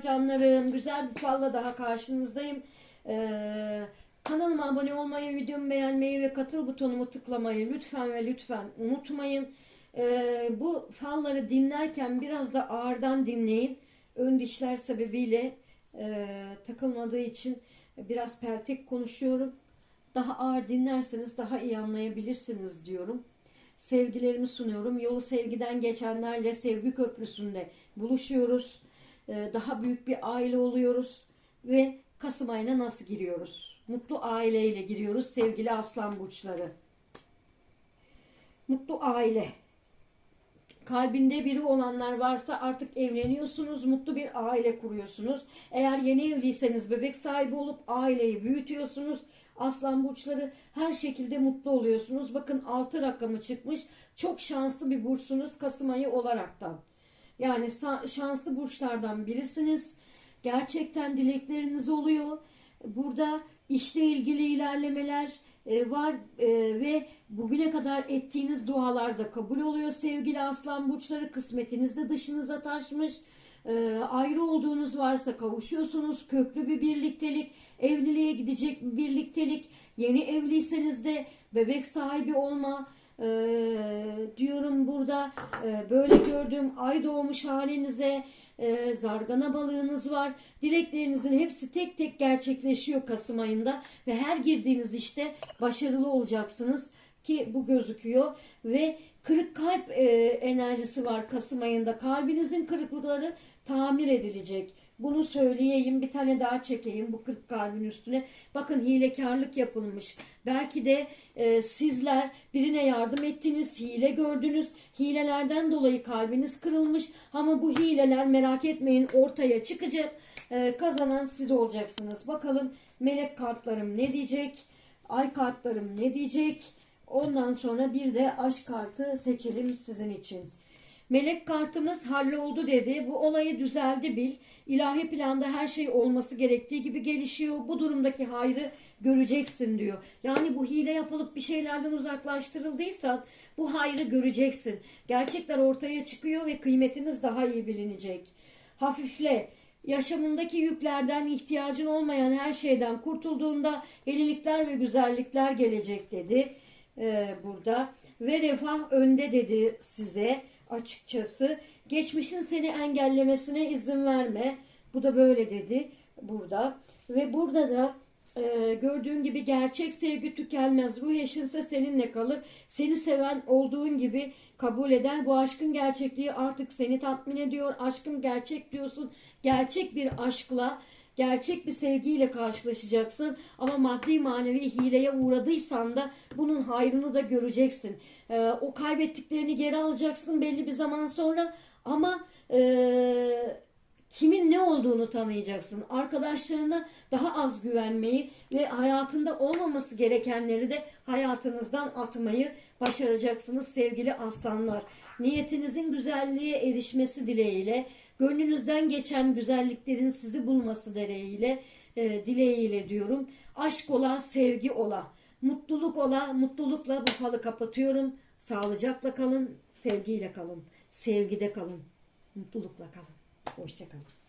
Canlarım. Güzel bir falla daha karşınızdayım. Ee, kanalıma abone olmayı, videomu beğenmeyi ve katıl butonumu tıklamayı lütfen ve lütfen unutmayın. Ee, bu falları dinlerken biraz da ağırdan dinleyin. Ön dişler sebebiyle e, takılmadığı için biraz peltek konuşuyorum. Daha ağır dinlerseniz daha iyi anlayabilirsiniz diyorum. Sevgilerimi sunuyorum. Yolu sevgiden geçenlerle sevgi köprüsünde buluşuyoruz. Ee, Daha büyük bir aile oluyoruz ve Kasım ayına nasıl giriyoruz? Mutlu aileyle giriyoruz sevgili aslan burçları. Mutlu aile. Kalbinde biri olanlar varsa artık evleniyorsunuz, mutlu bir aile kuruyorsunuz. Eğer yeni evliyseniz bebek sahibi olup aileyi büyütüyorsunuz. Aslan burçları her şekilde mutlu oluyorsunuz. Bakın 6 rakamı çıkmış. Çok şanslı bir burçsunuz Kasım ayı olaraktan. Yani şanslı burçlardan birisiniz. Gerçekten dilekleriniz oluyor. Burada işle ilgili ilerlemeler e, var e, ve bugüne kadar ettiğiniz dualar da kabul oluyor sevgili aslan burçları. Kısmetiniz de dışınıza taşmış. E, ayrı olduğunuz varsa kavuşuyorsunuz. Köklü bir birliktelik, evliliğe gidecek bir birliktelik. Yeni evliyseniz de bebek sahibi olma, ee, diyorum burada e, böyle gördüğüm ay doğmuş halinize e, zargana balığınız var. Dileklerinizin hepsi tek tek gerçekleşiyor Kasım ayında ve her girdiğiniz işte başarılı olacaksınız ki bu gözüküyor ve kırık kalp e, enerjisi var Kasım ayında. Kalbinizin kırıklıkları tamir edilecek. Bunu söyleyeyim bir tane daha çekeyim bu kırık kalbin üstüne. Bakın hilekarlık yapılmış. Belki de e, sizler birine yardım ettiniz, hile gördünüz. Hilelerden dolayı kalbiniz kırılmış. Ama bu hileler merak etmeyin ortaya çıkacak. E, kazanan siz olacaksınız. Bakalım melek kartlarım ne diyecek? Ay kartlarım ne diyecek? Ondan sonra bir de aşk kartı seçelim sizin için. Melek kartımız halloldu dedi. Bu olayı düzeldi bil. İlahi planda her şey olması gerektiği gibi gelişiyor. Bu durumdaki hayrı göreceksin diyor. Yani bu hile yapılıp bir şeylerden uzaklaştırıldıysan bu hayrı göreceksin. Gerçekler ortaya çıkıyor ve kıymetiniz daha iyi bilinecek. Hafifle. Yaşamındaki yüklerden ihtiyacın olmayan her şeyden kurtulduğunda yenilikler ve güzellikler gelecek dedi e, burada. Ve refah önde dedi size açıkçası. Geçmişin seni engellemesine izin verme. Bu da böyle dedi burada. Ve burada da e, gördüğün gibi gerçek sevgi tükenmez. Ruh eşinse seninle kalır. Seni seven olduğun gibi kabul eder. Bu aşkın gerçekliği artık seni tatmin ediyor. Aşkım gerçek diyorsun. Gerçek bir aşkla gerçek bir sevgiyle karşılaşacaksın. Ama maddi manevi hileye uğradıysan da bunun hayrını da göreceksin. Ee, o kaybettiklerini geri alacaksın belli bir zaman sonra. Ama e, kimin ne olduğunu tanıyacaksın. Arkadaşlarına daha az güvenmeyi ve hayatında olmaması gerekenleri de hayatınızdan atmayı başaracaksınız sevgili aslanlar. Niyetinizin güzelliğe erişmesi dileğiyle, gönlünüzden geçen güzelliklerin sizi bulması dileğiyle, e, dileğiyle diyorum. Aşk ola, sevgi ola, mutluluk ola, mutlulukla bu falı kapatıyorum. Sağlıcakla kalın, sevgiyle kalın, sevgide kalın, mutlulukla kalın. Hoşçakalın.